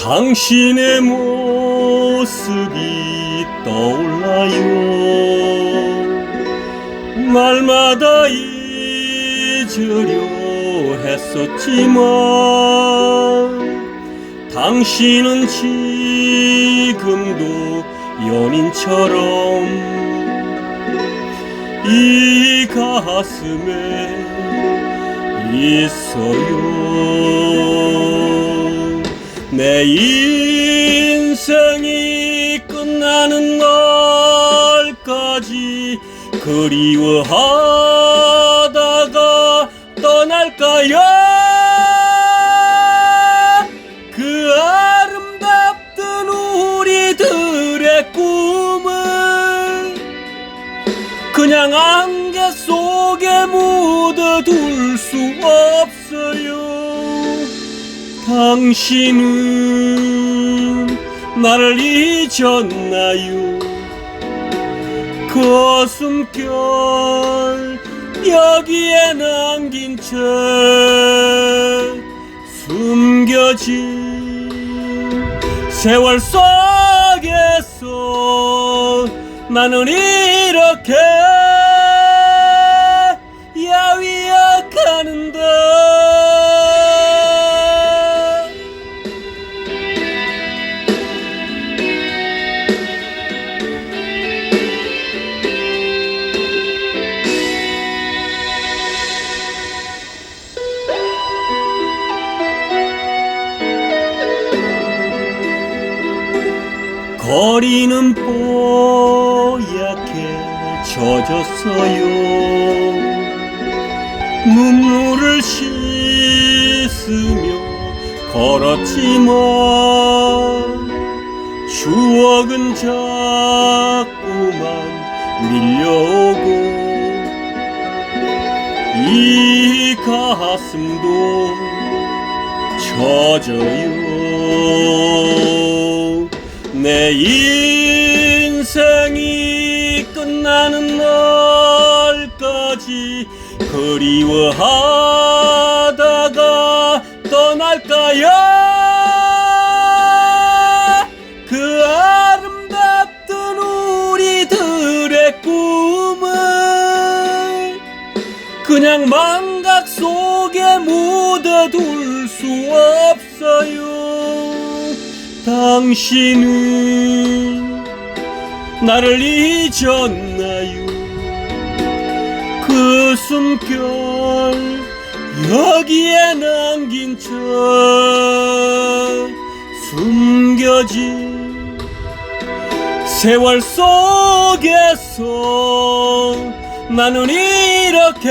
당신의 모습이 떠올라요. 날마다 잊으려 했었지만 당신은 지금도 연인처럼 이 가슴에 있어요 내 인생이 끝나는 날까지 그리워하다가 떠날까요? 그 아름답던 우리들의 꿈을 그냥 안개 속에 묻어둘 수 없어요 당신은 나를 잊었나요? 거슴결 여기에 남긴 채 숨겨진 세월 속에서 나는 이렇게 거리는 뽀얗게 젖었어요. 눈물을 씻으며 걸었지만 추억은 자꾸만 밀려오고 이 가슴도 젖어요 내 인생이 끝나는 날까지 그리워하다가 떠날까요? 그 아름답던 우리들의 꿈을 그냥 망각 속에 묻어둘 수 없어요 당신은 나를 잊었나요? 그 숨결 여기에 남긴 채 숨겨진 세월 속에서 나는 이렇게